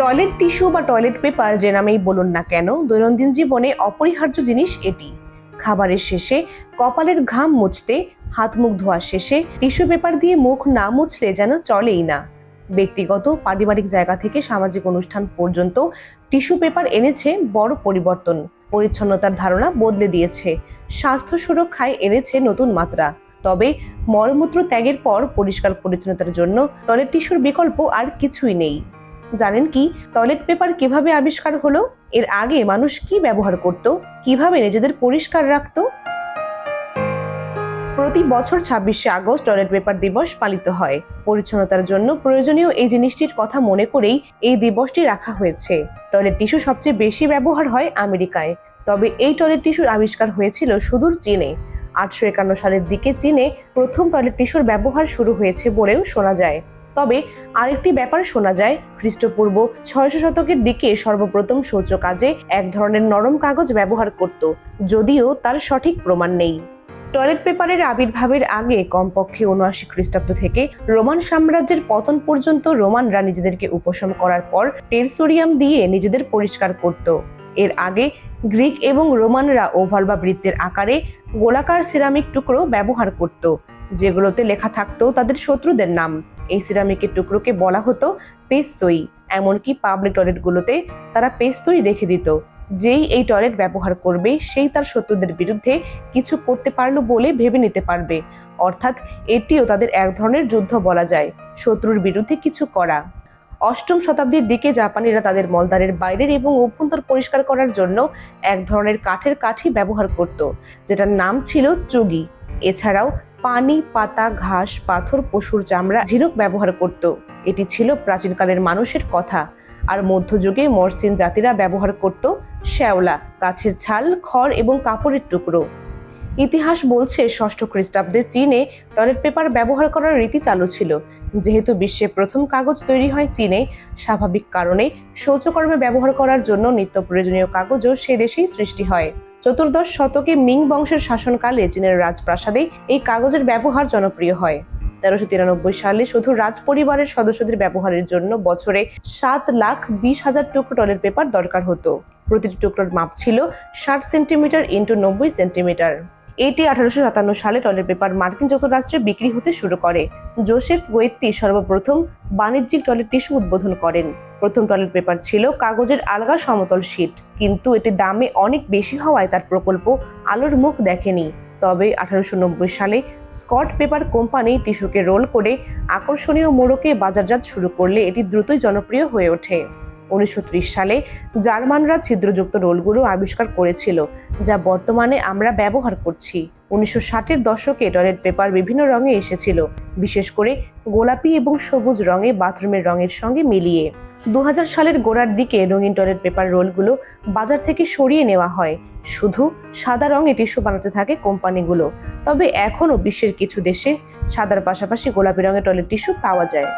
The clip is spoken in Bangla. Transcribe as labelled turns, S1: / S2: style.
S1: টয়লেট টিস্যু বা টয়লেট পেপার যে নামেই বলুন না কেন, দৈনন্দিন জীবনে অপরিহার্য জিনিস এটি। খাবারের শেষে, কপালের ঘাম মুছতে, হাত মুখ ধোয়া শেষে, টিস্যু পেপার দিয়ে মুখ না মুছলে যেন চলেই না। ব্যক্তিগত, পারিবারিক জায়গা থেকে সামাজিক অনুষ্ঠান পর্যন্ত টিস্যু পেপার এনেছে বড় পরিবর্তন। পরিচ্ছন্নতার ধারণা বদলে দিয়েছে। স্বাস্থ্য সুরক্ষায় এনেছে নতুন মাত্রা। তবে মলমূত্র ত্যাগের পর পরিষ্কার পরিচ্ছন্নতার জন্য টয়লেট টিস্যুর বিকল্প আর কিছুই নেই। জানেন কি? টয়লেট পেপার কীভাবে আবিষ্কার হলো? এর আগে মানুষ কি ব্যবহার করত? কীভাবে নিজেদের পরিষ্কার রাখতো? প্রতি বছর ছাব্বিশে আগস্ট টয়লেট পেপার দিবস পালিত হয়। পরিচ্ছন্নতার জন্য প্রয়োজনীয় এই জিনিসটির কথা মনে করেই এই দিবসটি রাখা হয়েছে। টয়লেট টিস্যু সবচেয়ে বেশি ব্যবহার হয় আমেরিকায়। তবে এই টয়লেট টিস্যুর আবিষ্কার হয়েছিল সুদূর চীনে। আটশো একান্ন সালের দিকে চীনে প্রথম টয়লেট টিস্যুর ব্যবহার শুরু হয়েছে বলেও শোনা যায়। তবে আরেকটি ব্যাপার শোনা যায়, খ্রিস্টপূর্ব ছয়শো শতকের দিকে সর্বপ্রথম শৌচ কাজে এক ধরনের নরম কাগজ ব্যবহার করত, যদিও তার সঠিক প্রমাণ নেই। টয়লেট পেপারের আবির্ভাবের আগে কমপক্ষে উনআশি খ্রিস্টাব্দ থেকে রোমান সাম্রাজ্যের পতন পর্যন্ত রোমানরা নিজেদেরকে উপশম করার পর টেরসোরিয়াম দিয়ে নিজেদের পরিষ্কার করত। এর আগে গ্রিক এবং রোমানরা ওভাল বা বৃত্তের আকারে গোলাকার সিরামিক টুকরো ব্যবহার করত, যেগুলোতে লেখা থাকতো তাদের শত্রুদের নাম। এই সিরামিকের টুকরোকে বলা হতো পেস্তই, এমনকি পাবলিক টয়লেটগুলোতে তারা পেস্তই রেখে দিত। যেই এই টয়লেট ব্যবহার করবে, সেই তার শত্রুদের বিরুদ্ধে কিছু করতে পারল বলে ভেবে নিতে পারবে। অর্থাৎ এটিও তাদের এক ধরনের যুদ্ধ বলা যায়, শত্রুর বিরুদ্ধে কিছু করা। অষ্টম শতাব্দীর দিকে জাপানিরা তাদের মলদ্বারের বাইরের এবং অভ্যন্তর পরিষ্কার করার জন্য এক ধরনের কাঠের কাঠি ব্যবহার করত, যেটার নাম ছিল চুগি। এছাড়াও পানি, পাতা, ঘাস, পাথর, পশুর চামড়া, ঝিনুক ব্যবহার করত। এটি ছিল প্রাচীনকালের মানুষের কথা। আর মধ্যযুগে মরসিন জাতিরা ব্যবহার করত শ্যাওলা, গাছের ছাল, খড় এবং কাপড়ের টুকরো। ইতিহাস বলছে ষষ্ঠ খ্রিস্টাব্দে চীনে টয়লেট পেপার ব্যবহার করার রীতি চালু ছিল। যেহেতু বিশ্বে প্রথম কাগজ তৈরি হয় চীনে, স্বাভাবিক কারণে শৌচকর্মে ব্যবহার করার জন্য নিত্য প্রয়োজনীয় কাগজও সে দেশেই সৃষ্টি হয়। চতুর্দশ শতকে মিং বংশের শাসনকালে চীনের রাজপ্রাসাদে এই কাগজের ব্যবহার জনপ্রিয় হয়। তেরোশো তিরানব্বই সালে শুধু রাজ পরিবারের সদস্যদের ব্যবহারের জন্য বছরে সাত লাখ বিশ হাজার টুকরো টলের পেপার দরকার হতো। প্রতিটি টুকরোর মাপ ছিল ষাট সেন্টিমিটার ইন্টু নব্বই সেন্টিমিটার। এটি আঠারোশো সাতান্ন সালে টয়লেট পেপার মার্কিন যুক্তরাষ্ট্রে বিক্রি হতে শুরু করে। জোসেফ গোয়েত্তি সর্বপ্রথম বাণিজ্যিক টয়লেট টিস্যু উদ্বোধন করেন। প্রথম টয়লেট পেপার ছিল কাগজের আলগা সমতল শীট, কিন্তু এটি দামে অনেক বেশি হওয়ায় তার প্রকল্প আলোর মুখ দেখেনি। তবে আঠারোশো নব্বই সালে স্কট পেপার কোম্পানি টিস্যুকে রোল করে আকর্ষণীয় মোড়কে বাজারজাত শুরু করলে এটি দ্রুতই জনপ্রিয় হয়ে ওঠে। উনিশশো ত্রিশ সালে জার্মানরা ছিদ্রযুক্ত রোলগুলো আবিষ্কার করেছিল, যা বর্তমানে আমরা ব্যবহার করছি। উনিশশো ষাটের দশকে টয়লেট পেপার বিভিন্ন রঙে এসেছিল, বিশেষ করে গোলাপি এবং সবুজ রঙে বাথরুমের রঙের সঙ্গে মিলিয়ে। দু হাজার সালের গোড়ার দিকে রঙিন টয়লেট পেপার রোলগুলো বাজার থেকে সরিয়ে নেওয়া হয়। শুধু সাদা রঙে টিস্যু বানাতে থাকে কোম্পানিগুলো, তবে এখনও বিশ্বের কিছু দেশে সাদার পাশাপাশি গোলাপি রঙের টয়লেট টিস্যু পাওয়া যায়।